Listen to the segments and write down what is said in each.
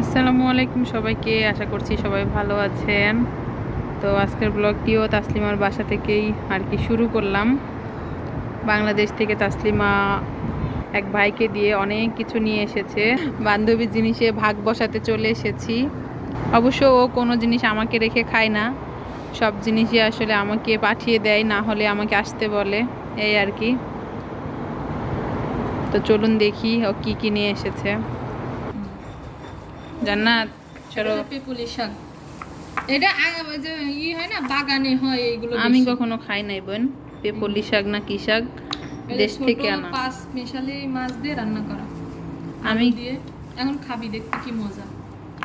আসসালামু আলাইকুম সবাইকে, আশা করছি সবাই ভালো আছেন। তো আজকের ব্লগটিও তাসলিমার বাসা থেকেই আর কি শুরু করলাম। বাংলাদেশ থেকে তাসলিমা এক ভাইকে দিয়ে অনেক কিছু নিয়ে এসেছে। বান্ধবীর জিনিসে ভাগ বসাতে চলে এসেছি। অবশ্য ও কোনো জিনিস আমাকে রেখে খায় না। সব জিনিসই আসলে আমাকে পাঠিয়ে দেয়, না হলে আমাকে আসতে বলে। এই আর কি। তো চলুন দেখি ও কি কি নিয়ে এসেছে। জান্নাত চলো। পেপুলি শাক এটা যে ই হয় না বাগানে হয় এইগুলো আমি কখনো খাই নাই বোন পেপলি শাক না কি শাক দেশ থেকে আনা। পাঁচ মেশালি মাছ দিয়ে রান্না করা। আমি দিয়ে। এখন খাবি দেখতে কি মজা।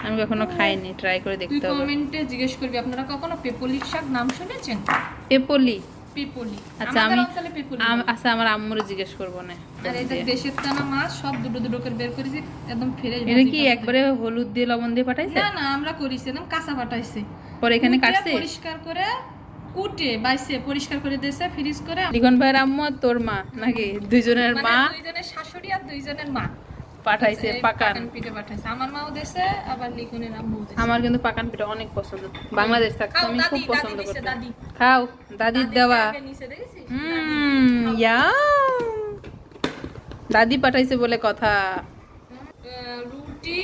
আমি কখনো খাইনি ট্রাই করে দেখতে হবে। কমেন্টে জিজ্ঞেস করবি আপনারা কখনো পেপলি শাক নাম শুনেছেন? পেপলি? পেপলি। আচ্ছা, আমি- আচ্ছা আমার আম্মুরে জিজ্ঞেস করব না। আর এটা দেশের টানা মাছ সব দুটো দুটো করে বের করেছি একদম ফ্রেশ এটা কি একবারে হলুদ দিয়ে লবণ দিয়ে পাঠাইছে? না আমরা কাঁচা পাঠাইছে। পরে এখানে কাটছে? পরিষ্কার করে কুটে বাইসে পরিষ্কার করে দিয়েছে ফ্রিজ করে। লিখন ভাইয়ের আম্মু তোর মা নাকি? দুইজনের মানে মা? দুইজনের শাশুড়ি আর দুইজনের মা। পাঠাইছে পাকান। পিঠে পাঠাইছে। আমার মাও দেশে আবার লিখনের আম্মু দেশে আমার কিন্তু পাকান পিঠা অনেক পছন্দ। বাংলাদেশ থাকতে আমি দাদি, খুব পছন্দ করতাম। খাও দাদির দেওয়া। হুম দাদি। পাঠাইছে বলে কথা। রুটি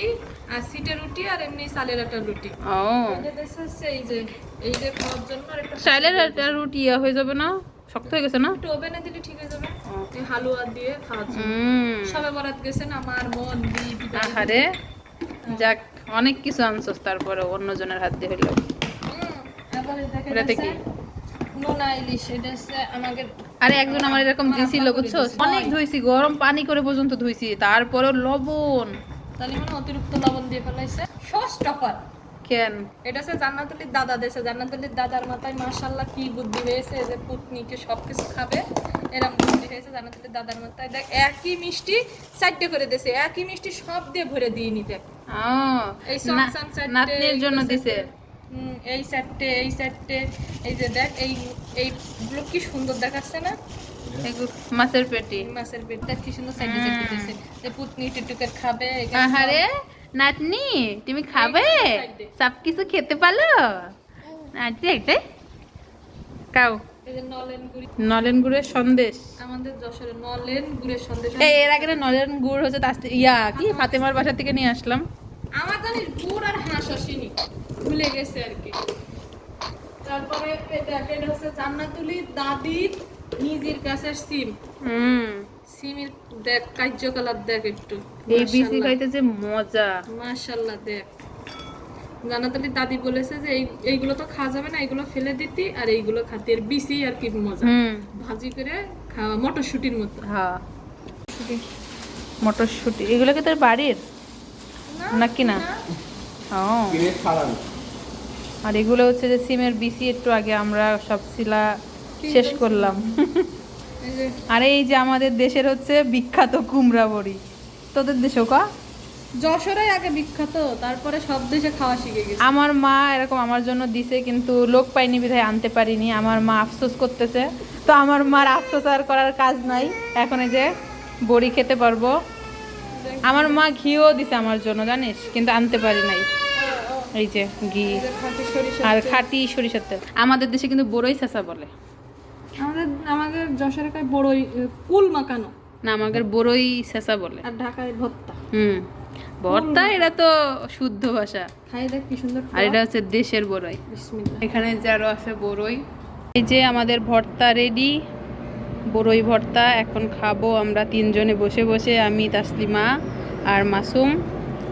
আর সিটে রুটি আর এমনি সালের একটা রুটি। ও। এই যে এই যে খাওয়ার জন্য আর একটা চাইলের একটা রুটি ইয়া হয়ে যাবে না? শক্ত হয়ে গেছে না? একটু ওভেনে দিলে ঠিক হয়ে যাবে। হালুয়া দিয়ে হুম। সবে বরাত গেছেন আমার মন আহারে যাক অনেক কিছু আনছস তারপরে অন্যজনের হাত দিয়ে হইল। এটাতে কি? আরে একজন আমার এরকম দিছিল বুঝছ অনেক ধুইছি গরম পানি করে পর্যন্ত ধুইছি তারপরেও লবণ। তাহলে মানে অতিরিক্ত লবণ দিয়ে ফেলাইছে। কেন? এটা হচ্ছে জান্নাতুলির দাদা দেশে। জান্নাতুলির দাদার মাথায় মাশাল্লাহ কি বুদ্ধি হয়েছে এই যে পুতনিকে সবকিছু খাবে। এরকম বুদ্ধি হয়েছে জান্নাতুলির দাদার মাথায়। দেখ একই মিষ্টি চারটে করে দিয়েছে একই মিষ্টি সব দিয়ে ভরে দিয়ে নিতে এই নাতনির জন্য দিছে? এই চারটে এই চারটে এই যে দেখ এই এইগুলো কি সুন্দর দেখাচ্ছে না? মাছের পেটি। মাছের পেট। দেখ কি সুন্দর চারটে চারটে দিয়েছে এই পুতনি টিটুকের খাবে আহারে নাতনি তুমি খাবে। সব কিছু খেতে পারো আচ্ছা এই যে। নলেন গুড়ি। নলেন গুড়ের সন্দেশ। আমাদের নলেন গুড়ের সন্দেশ এর আগে নলেন গুড় হচ্ছে ইয়া কি? ফাতেমার বাসা থেকে নিয়ে আসলাম। আমার জানিস গুড় আর হাঁস আসেনি। ভুলে গেছে আর কি। তারপরে এটা হচ্ছে জান্নাতুলি দাদির নিজের কাছে সিম। হুম। সিমের দেখ কার্যকলাপ দেখ একটু। এই বিসি খাইতে যে মজা। মাশাল্লাহ দেখ। জান্নাতুলি দাদি বলেছে যে এইগুলো তো খাওয়া যাবে না এইগুলো ফেলে দিতি আর এইগুলো খাতি। আর বিসি আর কি মজা। ভাজি করে খাওয়া মটরশুটির মতো। হ্যাঁ। মটরশুটি। এগুলো কি তোর বাড়ির? নাকি না? ও। আর এগুলো হচ্ছে যে সিমের বিসি একটু আগে আমরা সব শিলা শেষ করলাম। আর এই যে আমাদের দেশের হচ্ছে বিখ্যাত কুমড়া বড়ি তোদের দেশেও কা? যশোরাই আগে বিখ্যাত তারপরে সব দেশে খাওয়া শিখে গেছে। আমার মা এরকম আমার জন্য দিছে কিন্তু লোক পাইনি বিধায় আনতে পারিনি। আমার মা আফসোস করতেছে। তো আমার মার আফসোস আর করার কাজ নাই। এখন এই যে বড়ি খেতে পারব। আমার মা ঘিও দিছে আমার জন্য জানিস? কিন্তু আনতে পারি নাই। এই যে ঘি আর খাঁটি সরিষার তেল। আমাদের দেশে কিন্তু বড়ই চেঁচা বলে। আমাদের আমাদের যশোরে কয় বড়ই কুল মাখানো। না আমাদের বড়ই চেঁচা বলে। আর ঢাকায় ভর্তা। হুম ভর্তা এটা তো শুদ্ধ ভাষা। কি সুন্দর আর এটা হচ্ছে দেশের বড়ই। বিসমিল্লাহ। এখানে যারও আছে বড়ই। এই যে আমাদের ভর্তা রেডি বড়ই ভর্তা এখন খাব আমরা তিনজনে বসে বসে আমি তাসলিমা আর মাসুম।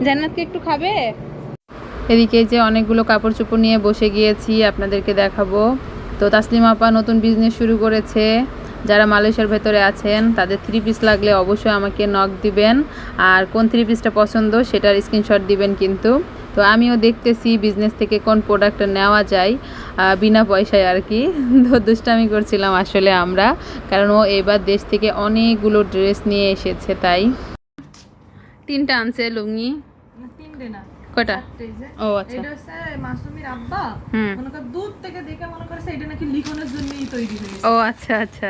জান্নাতকে একটু খাবে? এদিকে যে অনেকগুলো কাপড় চোপড় নিয়ে বসে গিয়েছি আপনাদেরকে দেখাবো। তো তাসলিমা আপা নতুন বিজনেস শুরু করেছে। যারা মালয়েশিয়ার ভেতরে আছেন, তাদের থ্রি পিস লাগলে অবশ্যই আমাকে নক দিবেন। আর কোন থ্রি পিসটা পছন্দ সেটার স্ক্রিনশট দিবেন কিন্তু। তো আমিও দেখতেছি বিজনেস থেকে কোন প্রোডাক্টটা নেওয়া যায় বিনা পয়সায় আর কি। দুষ্টামি করছিলাম আসলে আমরা, কারণ ও এবার দেশ থেকে অনেকগুলো ড্রেস নিয়ে এসেছে, তাই। তিনটা আনছে লুঙ্গি। তিনটে না। ও আচ্ছা। এটা হচ্ছে মাসুমির আব্বা। মনে কর দূর থেকে দেখে মনে করছে এটা নাকি লিখনের জন্যই তৈরি হয়েছে। ও আচ্ছা আচ্ছা।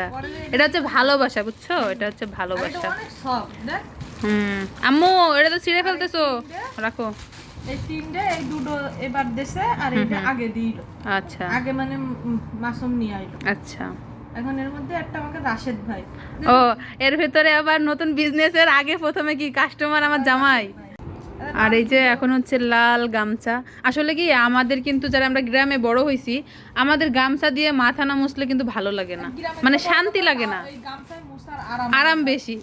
এটা হচ্ছে ভালোবাসা বুঝছ? এটা হচ্ছে ভালোবাসা। অনেক সফট দেখ। হুম। আম্মু এটা তো ছিঁড়ে ফেলতেছো। রাখো। এই তিনটে এই দুটো এবার দেশে আর এইটা আগে দিল। আচ্ছা। আগে মানে মাসুম নিয়ে আইলো। আচ্ছা। এখন এর মধ্যে একটা আমাকে রাশেদ ভাই। ও এর ভেতরে আবার নতুন বিজনেসের আগে প্রথমে কি কাস্টমার আমার জামাই? আর এই যে এখন হচ্ছে লাল গামছা। আসলে কি আমাদের কিন্তু যারা আমরা গ্রামে বড় হয়েছি আমাদের গামছা দিয়ে মাথা না মুছলে কিন্তু ভালো লাগে না। মানে শান্তি লাগে না। আরাম আরাম বেশি।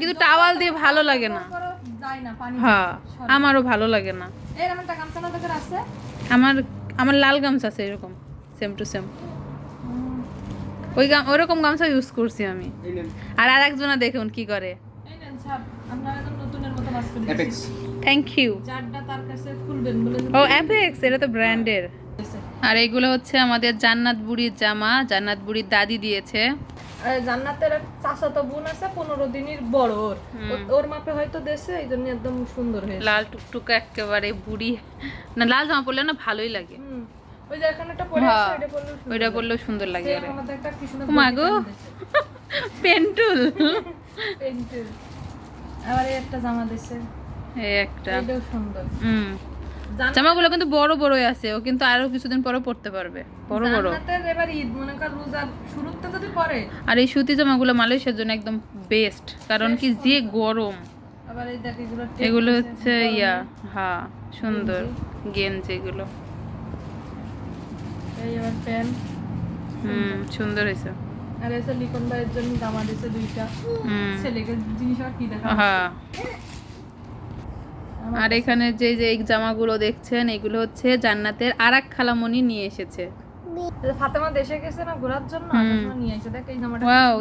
কিন্তু টাওয়াল দিয়ে ভালো লাগে না। করো, যায় না পানি হ্যাঁ আমারও ভালো লাগে না। আমার আমার লাল গামছা আছে এরকম সেম টু সেম ওই গাম ওরকম গামছা ইউজ করছি আমি। আর আর একজনা দেখুন কি করে। এই আপনারা একদম নতুনের মতো বাস করে অ্যাপেক্স থ্যাংক ইউ তার কাছে ও অ্যাপেক্স এটা তো ব্র্যান্ডের আর এগুলো হচ্ছে আমাদের জান্নাত বুড়ির জামা জান্নাত বুড়ির দাদি দিয়েছে। আর জান্নাতের এক চাচাতো বোন আছে পনেরো দিনের বড় ওর। ওর মাপে হয়তো দেশে এই জন্য একদম সুন্দর হয়েছে। লাল টুকটুকা একেবারে বুড়ি। না লাল জামা পরলে না ভালোই লাগে। হুম। ওই যে এখানে একটা পরে আছে হ্যাঁ, সুন্দর। ওইটা পরলেও সুন্দর লাগে আরে। আমাদের একটা কি সুন্দর ও মা গো। body দিয়েছে। পেন্টুল আবার একটা জামা দিছে। এই একটা। এটাও সুন্দর। হুম। জামাগুলো কিন্তু বড় বড়ই আছে ও কিন্তু আরও কিছুদিন পরে পড়তে পারবে। বড় বড়। এবার ঈদ মনে কর রোজার শুরুতে যদি পরে। আর এই সুতি জামাগুলো মালয়েশিয়ার জন্য একদম বেস্ট কারণ কি যে গরম। আবার এই দেখ এগুলো এগুলো হচ্ছে ইয়া হ্যাঁ সুন্দর গেঞ্জি। এগুলো। এই আবার প্যান্ট। হুম সুন্দর হয়েছে। আর এসে লিখন ভাইয়ের জন্য জামা দিছে দুইটা। হুম। ছেলেকে জিনিস আর কি দেখা হ্যাঁ। আর এখানে যে যে এই জামাগুলো দেখছেন এগুলো হচ্ছে জান্নাতের আরাক খালামণি নিয়ে এসেছে। ফাতেমা দেশে গেছে না ঘোরার জন্য? নিয়ে আসে দেখ এই জামাটা ওয়াও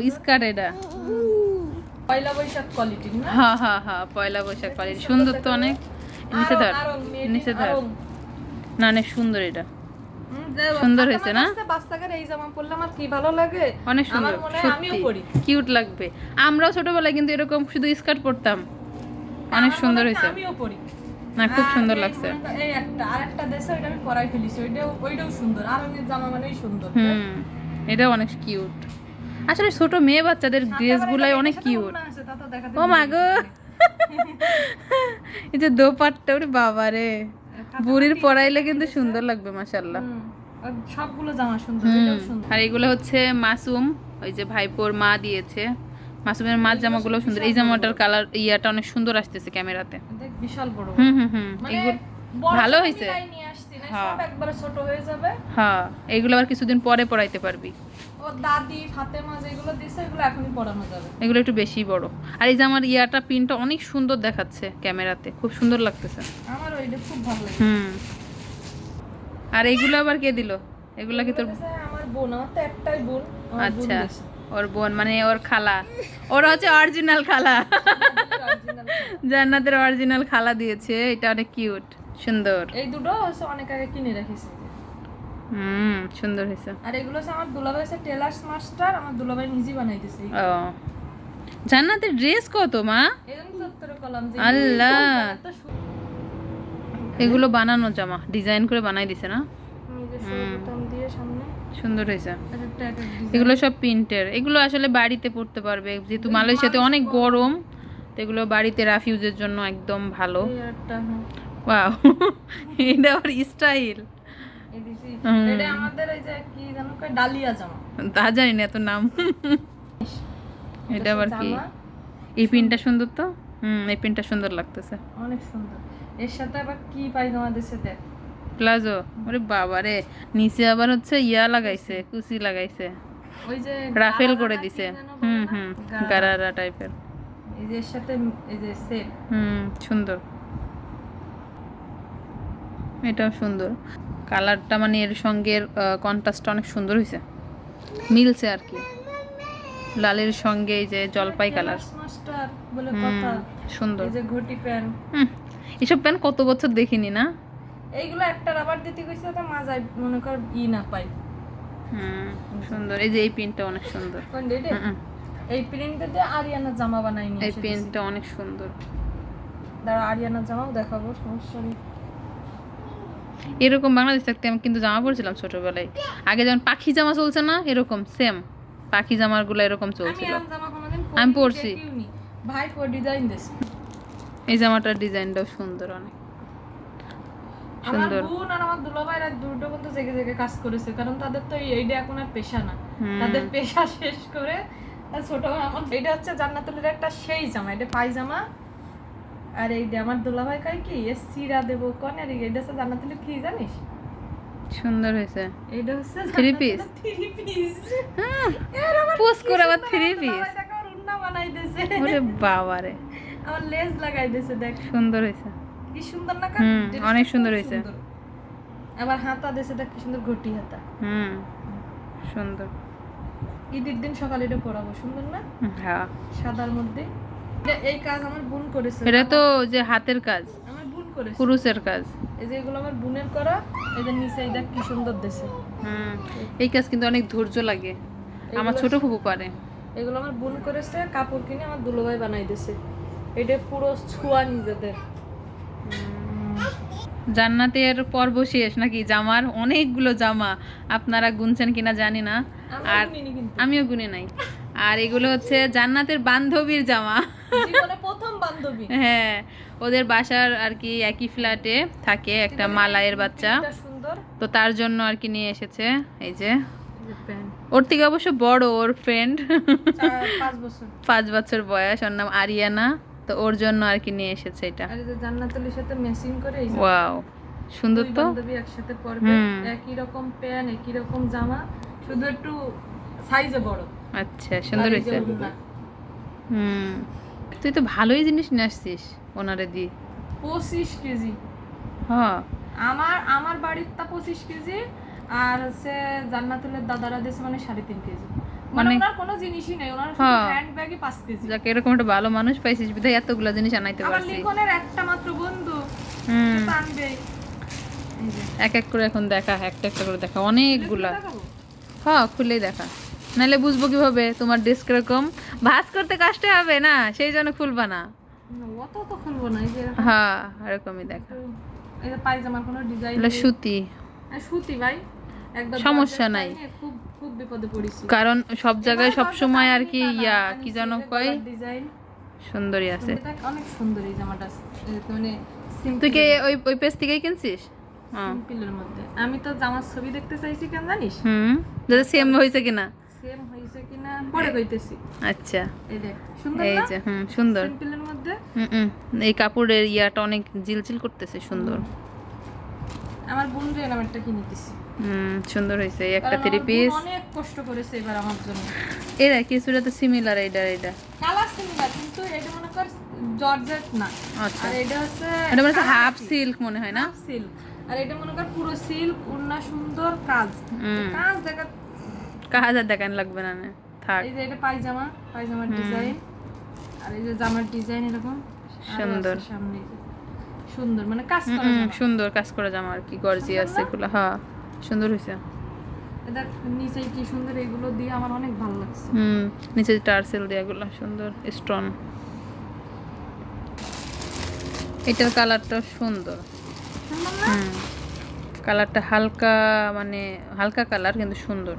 এটা। পয়লা বৈশাখ কোয়ালিটি না? হ্যাঁ হ্যাঁ হ্যাঁ পয়লা বৈশাখ কোয়ালিটি সুন্দর তো অনেক। নিচে ধর আরং, আরং, নিচে ধর। না অনেক সুন্দর এটা। সুন্দর হয়েছে না? এই জামা পরলে আমার কি ভালো লাগে? অনেক সুন্দর আমিও সত্যি। পরি। কিউট লাগবে। আমরাও ছোটবেলায় কিন্তু এরকম শুধু স্কার্ট পরতাম। অনেক সুন্দর হয়েছে। আমিও পরি না খুব সুন্দর লাগছে। এই একটা আর একটা দেশে ওইটা আমি পরাই ফেলিছি। ওইটাও ওইটাও সুন্দর। আর জামা মানেই সুন্দর। হুম এটাও অনেক কিউট আসলে ছোট মেয়ে বাচ্চাদের ড্রেসগুলাই অনেক কিউট ও মা গো। এই যে দোপাট্টা ওরে বাবা রে। বুড়ির পরাইলে কিন্তু সুন্দর লাগবে মাশাল্লাহ সবগুলো জামা সুন্দর। আর এগুলো হচ্ছে মাসুম ওই যে ভাইপোর মা দিয়েছে। মাসুমের মার জামাগুলো সুন্দর। এই জামাটার কালার ইয়াটা অনেক সুন্দর আসতেছে ক্যামেরাতে। বিশাল বড়। হুম হুম হুম মানে এগুলো ভালো হয়েছে। নিয়ে হ্যাঁ। হয়ে এগুলো আবার কিছুদিন পরে পড়াইতে পারবি। এগুলো এগুলো একটু বেশি বড়। আর এই যে আমার ইয়াটা পিনটা অনেক সুন্দর দেখাচ্ছে ক্যামেরাতে। খুব সুন্দর লাগতেছে। আমার ওইটা খুব ভালো লাগে হুম। আর এইগুলো আবার কে দিল? এগুলা কি তোর আমার বোন আমার তো একটাই বোন আচ্ছা। ওর বোন মানে ওর খালা। ওরা হচ্ছে অরিজিনাল খালা। জান্নাতের অরিজিনাল খালা দিয়েছে এটা অনেক কিউট সুন্দর। এই দুটো হচ্ছে অনেক আগে কিনে রেখেছি। হুম সুন্দর হয়েছে। আর এগুলো হচ্ছে আমার দুলাভাই হচ্ছে টেলার্স মাস্টার আমার দুলাভাই নিজেই বানাইতেছে। ও। জান্নাতের ড্রেস কত মা? আল্লাহ। এগুলো বানানো জামা ডিজাইন করে বানাই দিছে না? সুন্দর হয়েছে। এগুলো সব প্রিন্টের। এগুলো আসলে বাড়িতে পড়তে পারবে। যেহেতু মালয়েশিয়াতে অনেক গরম তো এগুলো বাড়িতে রাফিউজের জন্য একদম ভালো। ওয়াও এটা আবার স্টাইল তা জানি না এত নাম। এটা আবার কি? এই পিনটা সুন্দর তো? হুম এই পিনটা সুন্দর লাগতেছে। অনেক সুন্দর। এর সাথে আবার কি পায়জামা দিছে দেখ। প্লাজো ওরে বাবা রে নিচে আবার হচ্ছে ইয়া লাগাইছে কুচি লাগাইছে। ওই যে রাফেল করে দিছে। হুম হুম গারারা। টাইপের। এই যে সাথে এই যে সেট। হুম সুন্দর। এটাও সুন্দর। কালারটা মানে এর সঙ্গে কন্ট্রাস্টটা অনেক সুন্দর হয়েছে মিলছে আর কি। লালের সঙ্গে এই যে জলপাই কালার। সুন্দর। এই যে ঘটি প্যান্ট। হুম এসব প্যান্ট কত বছর দেখিনি না? এইগুলো একটা রাবার দিতে কইছে তো মাজায় মনে কর ই না পাই। হুম সুন্দর। এই যে এই পিনটা অনেক সুন্দর। এই প্রিন্টটা দিয়ে আরিয়ানা জামা বানাই নিয়ে এই। পেনটা অনেক সুন্দর। দাঁড়া আরিয়ানা জামাও দেখাবো সমস্যা নেই। এরকম বাংলাদেশ থাকতে আমি কিন্তু জামা পরছিলাম ছোটবেলায়। আগে যেমন পাখি জামা চলছে না এরকম সেম পাখি জামারগুলো এরকম চলছিল। আম পরছি। ভাই ডিজাইন দিছে এই জামাটার ডিজাইনটাও সুন্দর অনেক। সুন্দর। বোন আর আমার দুলাভাইরা দুটো কিন্তু জেগে জেগে কাজ করেছে কারণ তাদের তো এইটা এখন আর পেশা না। তাদের পেশা শেষ করে ছোট আমার এটা হচ্ছে জান্নাতুলের একটা সেই জামা এটা পায়জামা। আর এইটা আমার দুলাভাই কয় কি? এ সিরা দেবো কনে আর হচ্ছে জান্নাতুলের কি জানিস? সুন্দর হয়েছে। এইটা হচ্ছে Three piece? Three piece post করে আবার থ্রি পিস বানাই দিয়েছে। ওরে বাবারে। আমার লেজ লাগাই দিয়েছে দেখ। সুন্দর হয়েছে। কি সুন্দর না অনেক সুন্দর হয়েছে। আবার হাতা দিয়েছে দেখ কি সুন্দর ঘটি হাতা। হুম সুন্দর। ঈদের দিন সকালে এটা পরাবো সুন্দর না? হ্যাঁ। সাদার মধ্যে। এই কাজ আমার বোন করেছে। এটা তো যে হাতের কাজ আমার বোন করেছে। কুরুসের কাজ। এই যে এগুলো আমার বোনের করা এদের নিচে এই দেখ কি সুন্দর দেশে হুম এই কাজ কিন্তু অনেক ধৈর্য লাগে। আমার ছোট ফুপু পারে। এগুলো আমার বোন করেছে কাপড় কিনে আমার দুলোভাই বানাই দিয়েছে। এটা পুরো ছোঁয়া নিজেদের। জান্নাতের পর্ব শেষ নাকি? জামার অনেকগুলো জামা আপনারা গুনছেন কিনা জানি না। আর আমিও গুনে নাই। আর এগুলো হচ্ছে জান্নাতের বান্ধবীর জামা। প্রথম বান্ধবী। হ্যাঁ ওদের বাসার আর কি একই ফ্ল্যাটে থাকে একটা মালায়ের বাচ্চা। তো তার জন্য আর কি নিয়ে এসেছে এই যে। ওর থেকে অবশ্য বড় ওর ফ্রেন্ড পাঁচ বছর বয়স ওর নাম আরিয়ানা। তো ওর জন্য আর কি নিয়ে এসেছে এটা। আর যে জান্নাতুলের সাথে ম্যাচিং করে এই ওয়াও সুন্দর তো? বান্ধবী একসাথে পরবে একই রকম প্যান্ট একই রকম জামা শুধু একটু সাইজে বড়। আচ্ছা সুন্দর হয়েছে। হুম তুই তো ভালোই জিনিস নিয়ে আসছিস ওনারে দি পঁচিশ কেজি। হ্যাঁ। আমার আমার বাড়ির তা পঁচিশ কেজি আর হচ্ছে জান্নাতুলের দাদারা দিয়েছে মানে সাড়ে তিন কেজি। মানে কোনো জিনিসই নেই ওনার হ্যাঁ। হ্যান্ড পাঁচ কেজি। যাকে এরকম একটা ভালো মানুষ পাইছিস বিধায় এতগুলো জিনিস আনাইতে আমার পারছি। লিখনের একটা মাত্র বন্ধু হুম। এক এক করে এখন দেখা একটা একটা করে দেখা অনেকগুলা? হ্যাঁ খুলেই দেখা। নাহলে বুঝব কীভাবে তোমার ড্রেস কীরকম ভাস করতে কষ্ট হবে না সেই জন্য খুলবা না। না, অত তো খুলবো না এরকম। হ্যাঁ এরকমই দেখা। একটু- পায়জামার কোনো ডিজাইন সুতি। সুতি ভাই। সমস্যা নাই। খুব খুব বিপদে পড়েছি। কারণ সব জায়গায় সব সময় আর কি ইয়া কি যেন কয়? ডিজাইন সুন্দরী আছে। অনেক সুন্দর জামাটা। মানে তুই কি ওই ওই পেজ থেকেই কিনছিস? সিম্পলের মধ্যে। আমি তো জামার ছবি দেখতে চাইছি কেন জানিস? হুম। যদি সেম হয়েছে কিনা? সেম হয়েছে কিনা? পরে কইতেছি। আচ্ছা। এই দেখ সুন্দর এই যে হুম সুন্দর। সিম্পলের মধ্যে? হুম হুম। এই কাপড়ের ইয়াটা অনেক জিলজিল করতেছে সুন্দর। আমার বোন রে এরকম একটা কিনে দিছি। হুম সুন্দর হয়েছে এই একটা থ্রি পিস অনেক কষ্ট করেছে এবার আমার জন্য। এরা কিছুটা তো সিমিলার এইটা এইটা কালার সিমিলার কিন্তু এটা মনে কর জর্জেট না। আচ্ছা। আর এটা হচ্ছে এটা মানে হাফ সিল্ক মনে হয় না? সিল্ক আর এটা মনে কর পুরো সিল্ক উন্না সুন্দর কাজ। কাজ দেখা কাজ আর দেখান লাগবে না থাক। এই যে এটা পায়জামা পায়জামার ডিজাইন আর এই যে জামার ডিজাইন এরকম। সুন্দর। সামনে। সুন্দর মানে কাজ করা জামা। সুন্দর কাজ করা জামা আর কি গর্জিয়াস? এগুলো হ্যাঁ সুন্দর এটা নিচে কি সুন্দর এগুলো দিয়ে আমার অনেক ভালো লাগছে। হুম নিচে টার্সেল দেওয়াগুলো সুন্দর স্টোন এটার কালারটা সুন্দর। হুম কালারটা হালকা মানে হালকা কালার কিন্তু সুন্দর।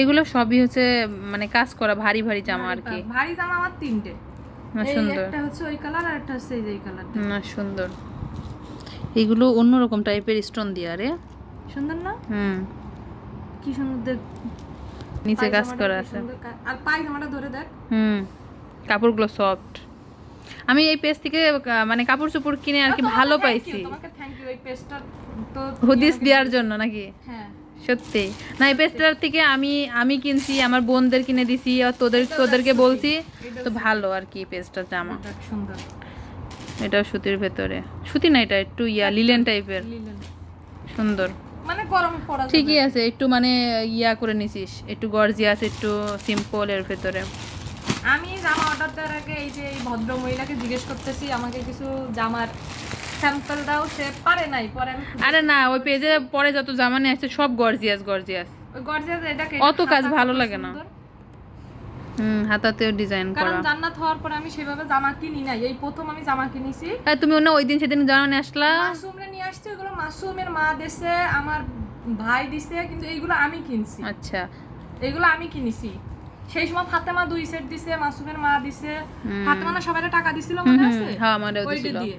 এগুলো সবই হচ্ছে মানে কাজ করা ভারী ভারী জামা আর কি। ভারী জামা আমার তিনটে। সুন্দর। একটা হচ্ছে ওই কালার আর একটা হচ্ছে এই কালার না সুন্দর। এগুলো অন্যরকম টাইপের স্টোন দিয়ে আরে। সুন্দর না? হুম। কি সুন্দর দেখ। নিচে কাজ করা আছে। আর পায়জামাটা ধরে দেখ। হুম। কাপড়গুলো সফট আমি এই পেজ থেকে মানে কাপড় চোপড় কিনে আর কি ভালো পাইছি। তোমাকে থ্যাংক ইউ এই পেজটা তো হদিস দেওয়ার জন্য নাকি? হ্যাঁ। সত্যি। না এই পেজটার থেকে আমি আমি কিনছি আমার বোনদের কিনে দিছি আর তোদের তোদেরকে বলছি তো ভালো আর কি পেজটা জামা সুন্দর এটা সুতির ভেতরে। সুতি না এটা একটু ইয়া লিলেন টাইপের সুন্দর। মানে গরমে পড়া ঠিকই আছে একটু মানে ইয়া করে নিছিস একটু গর্জিয়াস একটু সিম্পল এর ভেতরে। আমি জামা অর্ডার দেওয়ার আগে এই যে এই ভদ্র মহিলাকে জিজ্ঞেস করতেছি আমাকে কিছু জামার স্যাম্পল দাও সে পারে নাই পরে আমি আরে না ওই পেজে পরে যত জামা নিয়ে আসছে সব গর্জিয়াস গর্জিয়াস। ওই গর্জিয়াস এটাকে অত কাজ ভালো লাগে না। হুম হাতাতেও ডিজাইন কারণ জান্নাত হওয়ার পর আমি সেভাবে জামা কিনি নাই। এই প্রথম আমি জামা কিনেছি। আর তুমি অন্য ওই দিন সেদিন জামা নিয়ে আসলা? মাসুমরে নিয়ে আসছে ওগুলো মাসুমের মা দেশে আমার ভাই দিছে কিন্তু এইগুলো আমি কিনছি। আচ্ছা। এগুলো আমি কিনেছি। সেই সময় ফাতেমা দুই সেট দিছে মাসুমের মা দিছে। ফাতেমা না সবাই টাকা দিছিল মনে আছে? হ্যাঁ আমারও দিছিল। দিয়ে।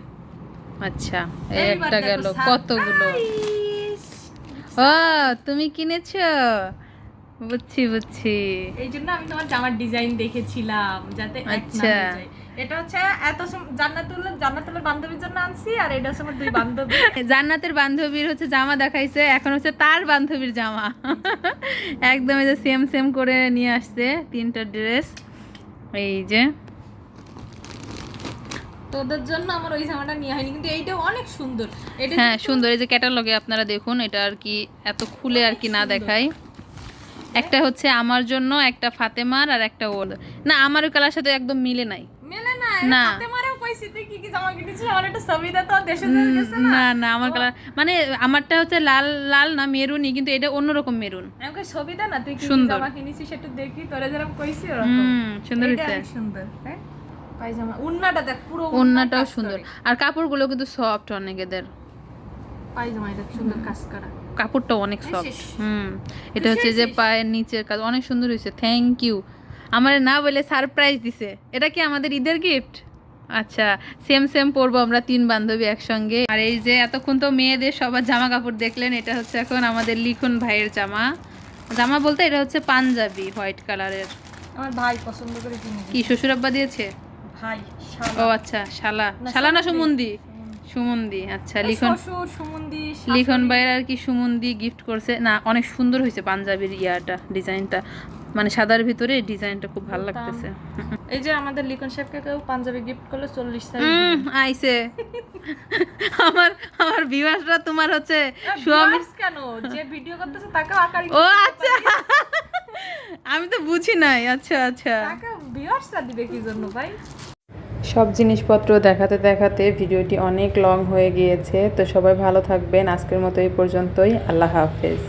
আচ্ছা একটা গেল কতগুলো? ও তুমি কিনেছো? বুঝছি বুঝছি। এই জন্য আমি তোমার জামার ডিজাইন দেখেছিলাম যাতে আচ্ছা। এটা হচ্ছে এত জান্নাতুল জান্নাতুলের বান্ধবীর জন্য আনছি আর এটা হচ্ছে আমার দুই বান্ধবী। জান্নাতের বান্ধবীর হচ্ছে জামা দেখাইছে এখন হচ্ছে তার বান্ধবীর জামা। একদম এই যে সেম সেম করে নিয়ে আসছে তিনটা ড্রেস এই যে তোদের জন্য আমার ওই জামাটা নিয়ে হয়নি কিন্তু এইটা অনেক সুন্দর। এটা হ্যাঁ সুন্দর। এই যে ক্যাটালগে আপনারা দেখুন এটা আর কি এত খুলে আর কি না দেখাই একটা হচ্ছে আমার জন্য একটা ফাতেমার আর একটা ওর। না আমার ওই কালার সাথে একদম মিলে নাই। মেলে না। না। না না আমার কালার মানে আমারটা হচ্ছে লাল লাল না মেরুনই কিন্তু এটা অন্যরকম মেরুন। আমাকে ছবি দে না তুই কি। জামা কিনেছিস একটু দেখি তোরা যেরকম কইছি ওরকম। হুম সুন্দর হয়েছে সুন্দর হ্যাঁ পায়জামা উন্নাটা দেখ পুরো ওন্নাটাও কাজ সুন্দর। আর কাপড়গুলো কিন্তু সফট অনেক এদের। পায়জামা দেখ সুন্দর কাজ করা। কাপড়টা অনেক সফট হুম এটা হচ্ছে যে পায়ের নিচের কাজ অনেক সুন্দর হয়েছে থ্যাংক ইউ আমার না বলে সারপ্রাইজ দিছে। এটা কি আমাদের ঈদের গিফট আচ্ছা সেম সেম পরবো আমরা তিন বান্ধবী একসঙ্গে। আর এই যে এতক্ষণ তো মেয়েদের সবার জামা কাপড় দেখলেন এটা হচ্ছে এখন আমাদের লিখুন ভাইয়ের জামা। জামা বলতে এটা হচ্ছে পাঞ্জাবি হোয়াইট কালারের আমার ভাই পছন্দ করে কি শ্বশুর আব্বা দিয়েছে? ভাই ও আচ্ছা শালা। শালা না সুমন্দি। সুমন্দি? আচ্ছা লিখন। লিখন ভাইয়ের আর কি সুমন্দি গিফট করছে। না অনেক সুন্দর হয়েছে পাঞ্জাবির ইয়াটা ডিজাইনটা। মানে সাদার ভিতরে ডিজাইনটা খুব ভালো লাগতেছে। এই যে আমাদের লিখন সাহেবকে কেউ পাঞ্জাবি গিফট করল চল্লিশ আইছে। আমার আমার ভিউয়ার্সরা তোমার হচ্ছে স্বামী কেন? যে ভিডিও করতেছে তাকেও আকারি ও আচ্ছা। আমি তো বুঝি নাই। আচ্ছা আচ্ছা। তাকে ভিউয়ার্সরা দিবে কি জন্য ভাই? সব জিনিসপত্র দেখাতে দেখাতে ভিডিওটি অনেক লং হয়ে গিয়েছে। তো সবাই ভালো থাকবেন। আজকের মতো এই পর্যন্তই। আল্লাহ হাফেজ।